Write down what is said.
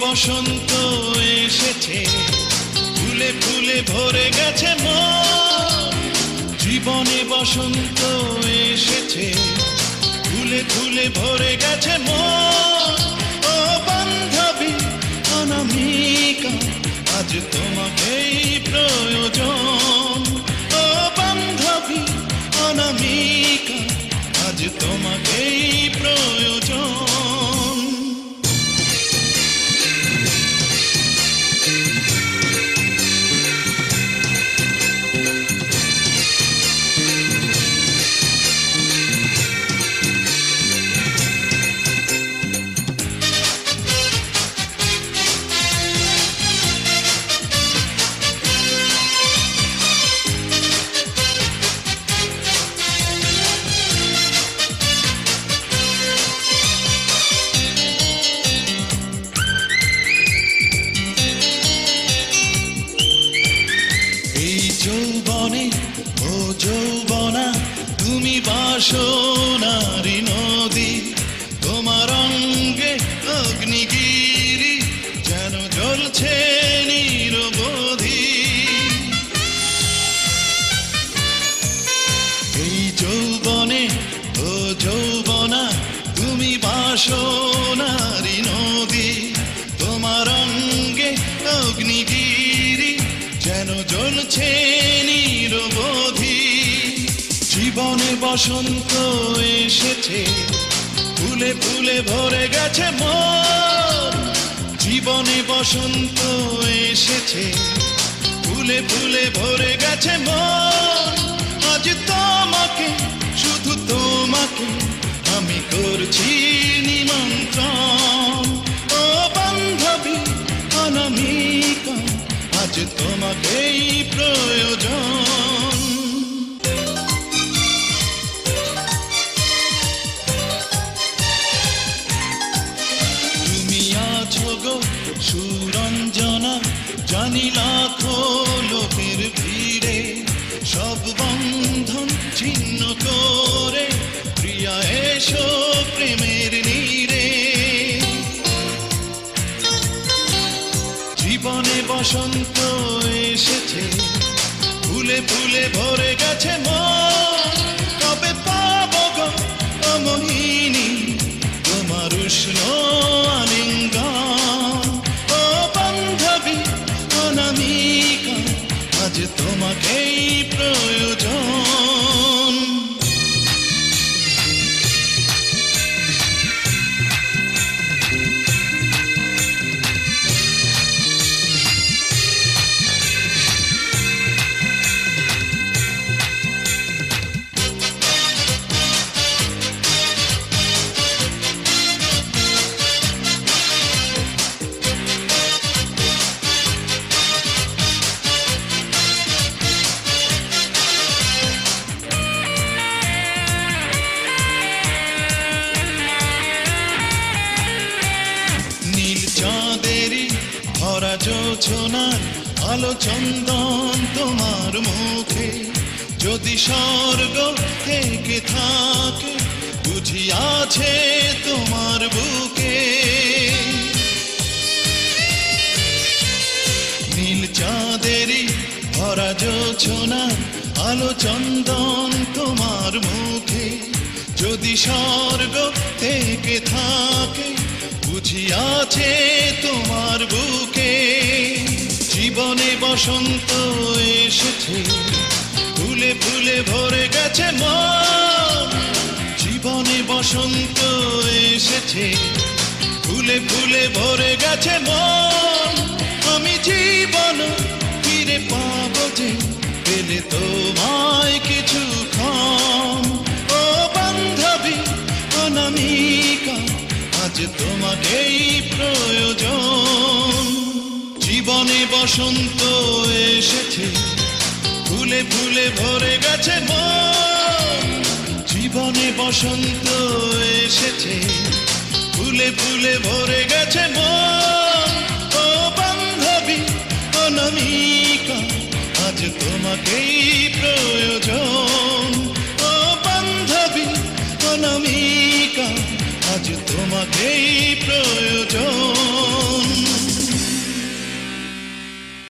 বসন্ত এসেছে। ফুলে ফুলে ভরে গেছে মন। জীবনে বসন্ত এসেছে। ফুলে ফুলে ভরে গেছে মন। অনামিকা, আজ তোমাকেই প্রয়োজন। ও বান্ধবী, অনামিকা, আজ তোমাকেই প্রয়োজন। তুমি বাসনারি নদী, তোমার অঙ্গে অগ্নিগিরি, যেন জ্বলছে নিরবধি। এই যৌবনে, ও যৌবনা, তুমি বাসনারি নদী, তোমার অঙ্গে অগ্নিগিরি, যেন জ্বলছে বসন্ত এসেছে। ফুলে ফুলে ভরে গেছে মন। জীবনে বসন্ত এসেছে। ফুলে ফুলে ভরে গেছে মন। আজ তোমাকে, শুধু তোমাকে আমি করছি নিমন্ত্রণ। ও বান্ধবী, অনামিকা, আজ তোমাকেই প্রয়োজন। জানি লাখো লোকের ভিড়ে, সব বন্ধন ছিন্ন করে, প্রিয়া, এসো প্রেমের নীরে জীবনে বসন্ত এসেছে, ফুলে ফুলে ভরে গেছে মন। তোমাকেই আলো চন্দন তোমার মুখে। যদি স্বর্গ থেকে থাকে আছে তোমার বুকে। নীল চাঁদেরই ভরা জোছনার আলো চন্দন তোমার মুখে। যদি স্বর্গ থেকে থাকে আছে তোমার বুকে। জীবনে বসন্ত এসেছে, ফুলে ফুলে ভরে গেছে মন। জীবনে বসন্ত এসেছে, ফুলে ফুলে ভরে গেছে মন। আমি জীবন ফিরে পাবো যে, পেলে তোমায় কিছু বসন্ত এসেছে। ফুলে ফুলে ভরে গেছে জীবনে বসন্ত এসেছে। ফুলে ফুলে ভরে গেছে ও বান্ধবী, অনামিকা, আজ তোমাকেই প্রয়োজন। ও বান্ধবী, অনামিকা, আজ তোমাকেই প্রয়োজন।